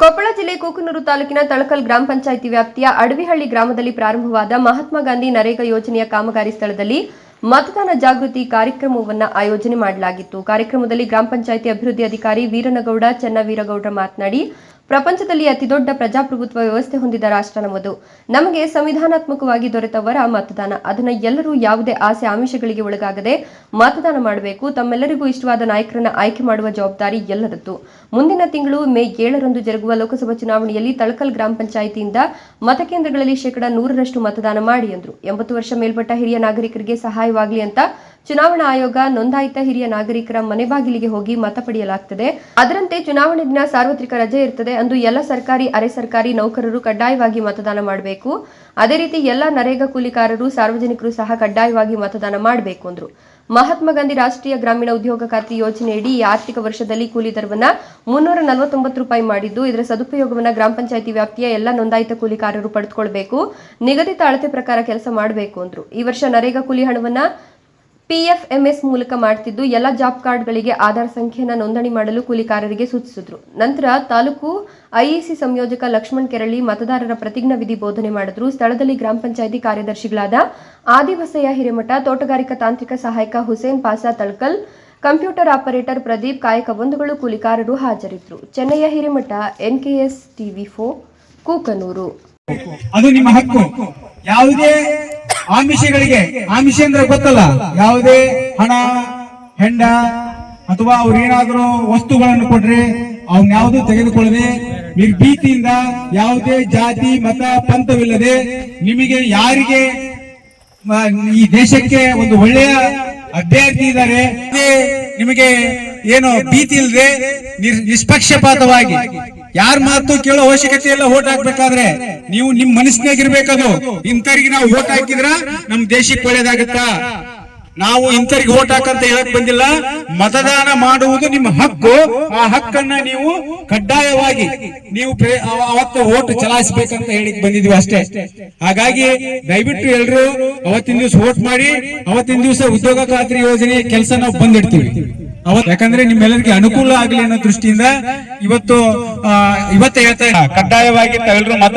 ಕೊಪ್ಪಳ ಜಿಲ್ಲೆ ಕೂಕನೂರು ತಾಲೂಕಿನ ತಳಕಲ್ ಗ್ರಾಮ ಪಂಚಾಯಿತಿ ವ್ಯಾಪ್ತಿಯ ಅಡವಿಹಳ್ಳಿ ಗ್ರಾಮದಲ್ಲಿ ಪ್ರಾರಂಭವಾದ ಮಹಾತ್ಮ ಗಾಂಧಿ ನರೇಗಾ ಯೋಜನೆಯ ಕಾಮಗಾರಿ ಸ್ಥಳದಲ್ಲಿ ಮತದಾನ ಜಾಗೃತಿ ಕಾರ್ಯಕ್ರಮವನ್ನು ಆಯೋಜನೆ ಮಾಡಲಾಗಿತ್ತು. ಕಾರ್ಯಕ್ರಮದಲ್ಲಿ ಗ್ರಾಮ ಪಂಚಾಯಿತಿ ಅಭಿವೃದ್ಧಿ ಅಧಿಕಾರಿ ವೀರನಗೌಡ, ಚನ್ನವೀರಗೌಡ ಮಾತನಾಡಿ ಪ್ರಪಂಚದಲ್ಲಿ ಅತಿದೊಡ್ಡ ಪ್ರಜಾಪ್ರಭುತ್ವ ವ್ಯವಸ್ಥೆ ಹೊಂದಿದ ರಾಷ್ಟ್ರ ನಮ್ಮದು. ನಮಗೆ ಸಂವಿಧಾನಾತ್ಮಕವಾಗಿ ದೊರೆತವರ ಮತದಾನ. ಅದನ್ನು ಎಲ್ಲರೂ ಯಾವುದೇ ಆಸೆ, ಆಮಿಷಗಳಿಗೆ ಒಳಗಾಗದೆ ಮತದಾನ ಮಾಡಬೇಕು. ತಮ್ಮೆಲ್ಲರಿಗೂ ಇಷ್ಟವಾದ ನಾಯಕರನ್ನ ಆಯ್ಕೆ ಮಾಡುವ ಜವಾಬ್ದಾರಿ ಎಲ್ಲರದ್ದು ಮುಂದಿನ ತಿಂಗಳು ಮೇ ಏಳರಂದು ಜರುಗುವ ಲೋಕಸಭಾ ಚುನಾವಣೆಯಲ್ಲಿ ತಳಕಲ್ ಗ್ರಾಮ ಪಂಚಾಯಿತಿಯಿಂದ ಮತಕೇಂದ್ರಗಳಲ್ಲಿ ಶೇಕಡಾ ನೂರರಷ್ಟು ಮತದಾನ ಮಾಡಿ ಎಂದರು ಎಂಬತ್ತು ವರ್ಷ ಮೇಲ್ಪಟ್ಟ ಹಿರಿಯ ನಾಗರಿಕರಿಗೆ ಸಹಾಯವಾಗಲಿ ಅಂತ ಚುನಾವಣಾ ಆಯೋಗ ನೋಂದಾಯಿತ ಹಿರಿಯ ನಾಗರಿಕರ ಮನೆ ಬಾಗಿಲಿಗೆ ಹೋಗಿ ಮತ ಪಡೆಯಲಾಗುತ್ತದೆ ಅದರಂತೆ ಚುನಾವಣೆ ದಿನ ಸಾರ್ವತ್ರಿಕ ರಜೆ ಇರ್ತದೆ ಅಂದು ಎಲ್ಲ ಸರ್ಕಾರಿ, ಅರೆ ಸರ್ಕಾರಿ ನೌಕರರು ಕಡ್ಡಾಯವಾಗಿ ಮತದಾನ ಮಾಡಬೇಕು. ಅದೇ ರೀತಿ ಎಲ್ಲ ನರೇಗಾ ಕೂಲಿಕಾರರು, ಸಾರ್ವಜನಿಕರು ಸಹ ಕಡ್ಡಾಯವಾಗಿ ಮತದಾನ ಮಾಡಬೇಕು ಅಂದ್ರು. ಮಹಾತ್ಮ ಗಾಂಧಿ ರಾಷ್ಟ್ರೀಯ ಗ್ರಾಮೀಣ ಉದ್ಯೋಗ ಖಾತ್ರಿ ಯೋಜನೆಯಡಿ ಈ ಆರ್ಥಿಕ ವರ್ಷದಲ್ಲಿ ಕೂಲಿ ದರವನ್ನ ಮುನ್ನೂರ ನಲವತ್ತೊಂಬತ್ತು ರೂಪಾಯಿ ಮಾಡಿದ್ದು, ಇದರ ಸದುಪಯೋಗವನ್ನ ಗ್ರಾಮ ಪಂಚಾಯಿತಿ ವ್ಯಾಪ್ತಿಯ ಎಲ್ಲ ನೋಂದಾಯಿತ ಕೂಲಿಕಾರರು ಪಡೆದುಕೊಳ್ಬೇಕು. ನಿಗದಿತ ಅಳತೆ ಪ್ರಕಾರ ಕೆಲಸ ಮಾಡಬೇಕು ಅಂದ್ರು. ಈ ವರ್ಷ ನರೇಗಾ ಕೂಲಿ ಹಣವನ್ನ ಪಿಎಫ್ಎಂಎಸ್ ಮೂಲಕ ಮಾಡ್ತಿದ್ದು ಎಲ್ಲ ಜಾಬ್ ಕಾರ್ಡ್ಗಳಿಗೆ ಆಧಾರ್ ಸಂಖ್ಯೆಯನ್ನು ನೋಂದಣಿ ಮಾಡಲು ಕೂಲಿಕಾರರಿಗೆ ಸೂಚಿಸಿದ್ರು. ನಂತರ ತಾಲೂಕು ಐಇಸಿ ಸಂಯೋಜಕ ಲಕ್ಷ್ಮಣ್ ಕೆರಳಿ ಮತದಾರರ ಪ್ರತಿಜ್ಞಾ ವಿಧಿ ಬೋಧನೆ ಮಾಡಿದ್ರು. ಸ್ಥಳದಲ್ಲಿ ಗ್ರಾಮ ಪಂಚಾಯಿತಿ ಕಾರ್ಯದರ್ಶಿಗಳಾದ ಆದಿಬಸಯ್ಯ ಹಿರೇಮಠ, ತೋಟಗಾರಿಕಾ ತಾಂತ್ರಿಕ ಸಹಾಯಕ ಹುಸೇನ್ ಪಾಸಾ ತಳ್ಕಲ್, ಕಂಪ್ಯೂಟರ್ ಆಪರೇಟರ್ ಪ್ರದೀಪ್ ಕಾಯಕ ಬಂಧುಗಳು ಕೂಲಿಕಾರರು ಹಾಜರಿದ್ದರು ಚೆನ್ನಯ್ಯ ಹಿರೇಮಠ ಎನ್ಕೆಎಸ್ ಟಿವಿ ಫೋ ಕೂಕನೂರು. ಯಾವುದೇ ಆಮಿಷಗಳಿಗೆ, ಆಮಿಷ ಅಂದ್ರೆ ಗೊತ್ತಲ್ಲ. ಯಾವುದೇ ಹಣ, ಹೆಂಡ ಅಥವಾ ಅವ್ರು ಏನಾದ್ರೂ ವಸ್ತುಗಳನ್ನು ಕೊಟ್ರೆ ಅವನ್ ಯಾವುದು ತೆಗೆದುಕೊಳ್ಳದೆ, ನಿರ್ಭೀತಿಯಿಂದ ಯಾವುದೇ ಜಾತಿ, ಮತ, ಪಂಥವಿಲ್ಲದೆ ನಿಮಗೆ ಯಾರಿಗೆ ಈ ದೇಶಕ್ಕೆ ಒಂದು ಒಳ್ಳೆಯ ಅಭ್ಯರ್ಥಿ ಇದ್ದಾರೆ ನಿಮಗೆ ಏನು ಭೀತಿ ಇಲ್ಲದೆ ನಿಷ್ಪಕ್ಷಪಾತವಾಗಿ. ಯಾರ ಮಾತು ಕೇಳೋ ಅವಶ್ಯಕತೆ ಇಲ್ಲ ಓಟ್ ಹಾಕ್ಬೇಕಾದ್ರೆ ನೀವು ನಿಮ್ ಮನಸ್ಸಿನಾಗಿರ್ಬೇಕದು. ಇಂಥರಿಗೆ ನಾವು ಓಟ್ ಹಾಕಿದ್ರ ನಮ್ ದೇಶಕ್ಕೆ ಒಳ್ಳೇದಾಗತ್ತ? ನಾವು ಇಂಥರಿಗೆ ಓಟ್ ಹಾಕಂತ ಹೇಳಕ್ ಬಂದಿಲ್ಲ. ಮತದಾನ ಮಾಡುವುದು ನಿಮ್ಮ ಹಕ್ಕು. ಆ ಹಕ್ಕನ್ನ ನೀವು ಕಡ್ಡಾಯವಾಗಿ ನೀವು ಅವತ್ತು ಓಟ್ ಚಲಾಯಿಸಬೇಕಂತ ಹೇಳಿ ಬಂದಿದ್ವಿ ಅಷ್ಟೇ. ಹಾಗಾಗಿ ದಯವಿಟ್ಟು ಎಲ್ರು ಅವತ್ತಿನ ದಿವಸ ಓಟ್ ಮಾಡಿ, ಅವತ್ತಿನ ದಿವಸ ಉದ್ಯೋಗ ಖಾತ್ರಿ ಯೋಜನೆ ಕೆಲಸ ನಾವು ಬಂದಿಡ್ತೀವಿ. ಅವತ್ತು ಯಾಕಂದ್ರೆ ನಿಮ್ಮೆಲ್ಲರಿಗೆ ಅನುಕೂಲ ಆಗಲಿ ಅನ್ನೋ ದೃಷ್ಟಿಯಿಂದ ಇವತ್ತು ಇವತ್ತೇ ಹೇಳ್ತಾ. ಕಡ್ಡಾಯವಾಗಿ ತಾವೆಲ್ಲರೂ ಮತ